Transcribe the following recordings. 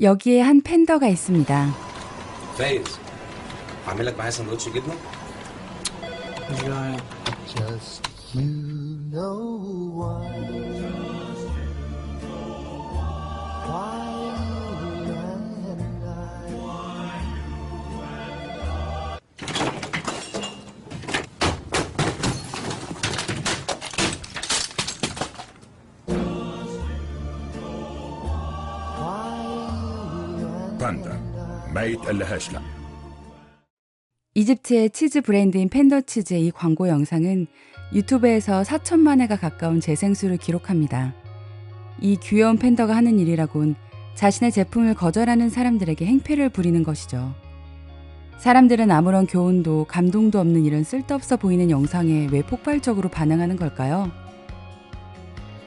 여기에 한 팬더가 있습니다. فايز اعمل لك معايا سندوتش جبنه مش جعان Just you know 판다. 마잇 알라하슬람. 이집트의 치즈 브랜드인 팬더 치즈의 이 광고 영상은 유튜브에서 4천만 회가 가까운 재생수를 기록합니다. 이 귀여운 팬더가 하는 일이라곤 자신의 제품을 거절하는 사람들에게 행패를 부리는 것이죠. 사람들은 아무런 교훈도 감동도 없는 이런 쓸데없어 보이는 영상에 왜 폭발적으로 반응하는 걸까요?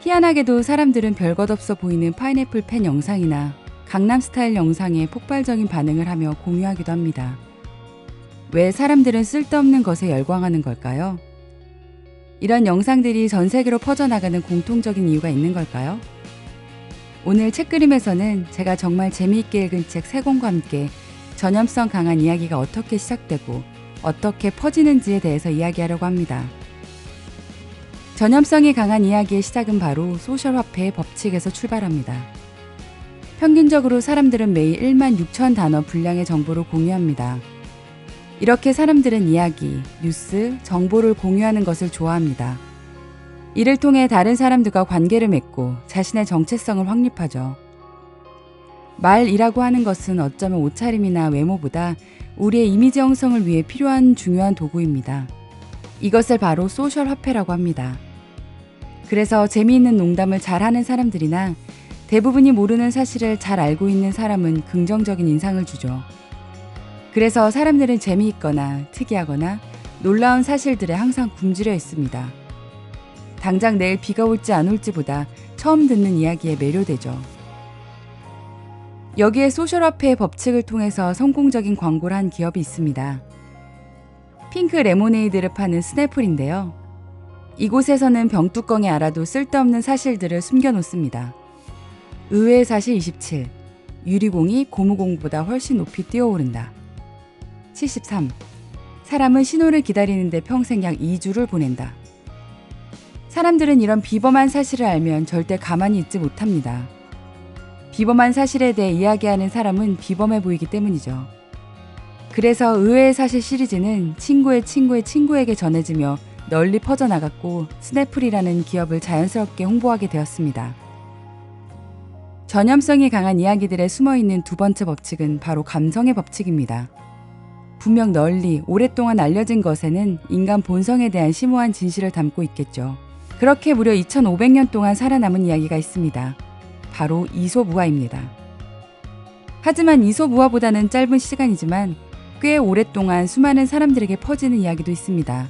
희한하게도 사람들은 별것 없어 보이는 파인애플 팬 영상이나 강남 스타일 영상에 폭발적인 반응을 하며 공유하기도 합니다. 왜 사람들은 쓸데없는 것에 열광하는 걸까요? 이런 영상들이 전 세계로 퍼져나가는 공통적인 이유가 있는 걸까요? 오늘 책 그림에서는 제가 정말 재미있게 읽은 책 세 권과 함께 전염성 강한 이야기가 어떻게 시작되고 어떻게 퍼지는지에 대해서 이야기하려고 합니다. 전염성이 강한 이야기의 시작은 바로 소셜 화폐의 법칙에서 출발합니다. 평균적으로 사람들은 매일 1만 6천 단어 분량의 정보를 공유합니다. 이렇게 사람들은 이야기, 뉴스, 정보를 공유하는 것을 좋아합니다. 이를 통해 다른 사람들과 관계를 맺고 자신의 정체성을 확립하죠. 말이라고 하는 것은 어쩌면 옷차림이나 외모보다 우리의 이미지 형성을 위해 필요한 중요한 도구입니다. 이것을 바로 소셜 화폐라고 합니다. 그래서 재미있는 농담을 잘하는 사람들이나 대부분이 모르는 사실을 잘 알고 있는 사람은 긍정적인 인상을 주죠. 그래서 사람들은 재미있거나 특이하거나 놀라운 사실들에 항상 굶주려 있습니다. 당장 내일 비가 올지 안 올지보다 처음 듣는 이야기에 매료되죠. 여기에 소셜화폐의 법칙을 통해서 성공적인 광고를 한 기업이 있습니다. 핑크 레모네이드를 파는 스냅플인데요. 이곳에서는 병뚜껑에 알아도 쓸데없는 사실들을 숨겨놓습니다. 의외의 사실 27. 유리공이 고무공보다 훨씬 높이 뛰어오른다. 73. 사람은 신호를 기다리는데 평생 약 2주를 보낸다. 사람들은 이런 비범한 사실을 알면 절대 가만히 있지 못합니다. 비범한 사실에 대해 이야기하는 사람은 비범해 보이기 때문이죠. 그래서 의외의 사실 시리즈는 친구의 친구의 친구에게 전해지며 널리 퍼져나갔고 스냅플이라는 기업을 자연스럽게 홍보하게 되었습니다. 전염성이 강한 이야기들에 숨어 있는 두 번째 법칙은 바로 감성의 법칙입니다. 분명 널리 오랫동안 알려진 것에는 인간 본성에 대한 심오한 진실을 담고 있겠죠. 그렇게 무려 2500년 동안 살아남은 이야기가 있습니다. 바로 이솝우화입니다. 하지만 이솝우화보다는 짧은 시간이지만 꽤 오랫동안 수많은 사람들에게 퍼지는 이야기도 있습니다.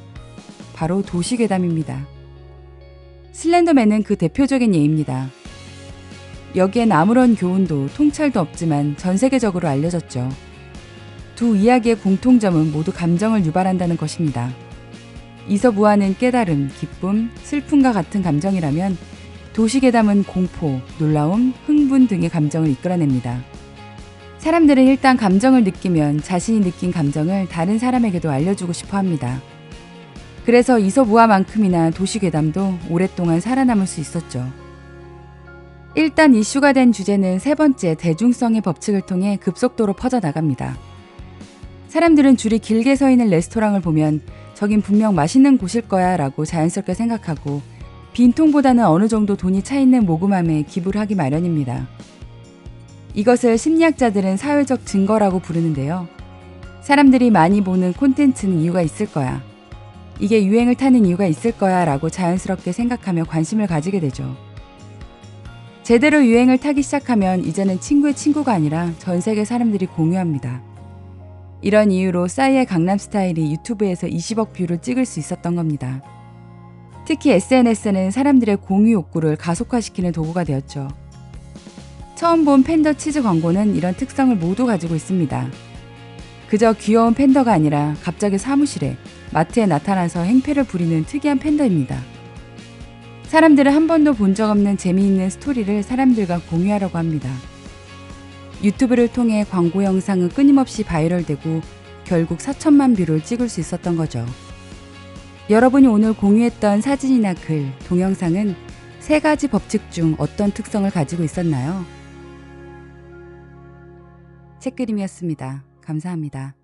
바로 도시괴담입니다. 슬렌더맨은 그 대표적인 예입니다. 여기엔 아무런 교훈도 통찰도 없지만 전 세계적으로 알려졌죠. 두 이야기의 공통점은 모두 감정을 유발한다는 것입니다. 이서부화는 깨달음, 기쁨, 슬픔과 같은 감정이라면 도시괴담은 공포, 놀라움, 흥분 등의 감정을 이끌어냅니다. 사람들은 일단 감정을 느끼면 자신이 느낀 감정을 다른 사람에게도 알려주고 싶어 합니다. 그래서 이서부화만큼이나 도시괴담도 오랫동안 살아남을 수 있었죠. 일단 이슈가 된 주제는 세 번째 대중성의 법칙을 통해 급속도로 퍼져나갑니다. 사람들은 줄이 길게 서 있는 레스토랑을 보면 저긴 분명 맛있는 곳일 거야 라고 자연스럽게 생각하고 빈통보다는 어느 정도 돈이 차 있는 모금함에 기부를 하기 마련입니다. 이것을 심리학자들은 사회적 증거라고 부르는데요. 사람들이 많이 보는 콘텐츠는 이유가 있을 거야. 이게 유행을 타는 이유가 있을 거야 라고 자연스럽게 생각하며 관심을 가지게 되죠. 제대로 유행을 타기 시작하면 이제는 친구의 친구가 아니라 전 세계 사람들이 공유합니다. 이런 이유로 싸이의 강남 스타일이 유튜브에서 20억 뷰를 찍을 수 있었던 겁니다. 특히 SNS는 사람들의 공유 욕구를 가속화시키는 도구가 되었죠. 처음 본 팬더 치즈 광고는 이런 특성을 모두 가지고 있습니다. 그저 귀여운 팬더가 아니라 갑자기 사무실에, 마트에 나타나서 행패를 부리는 특이한 팬더입니다. 사람들은 한 번도 본 적 없는 재미있는 스토리를 사람들과 공유하려고 합니다. 유튜브를 통해 광고 영상은 끊임없이 바이럴되고 결국 4천만 뷰를 찍을 수 있었던 거죠. 여러분이 오늘 공유했던 사진이나 글, 동영상은 세 가지 법칙 중 어떤 특성을 가지고 있었나요? 책그림이었습니다. 감사합니다.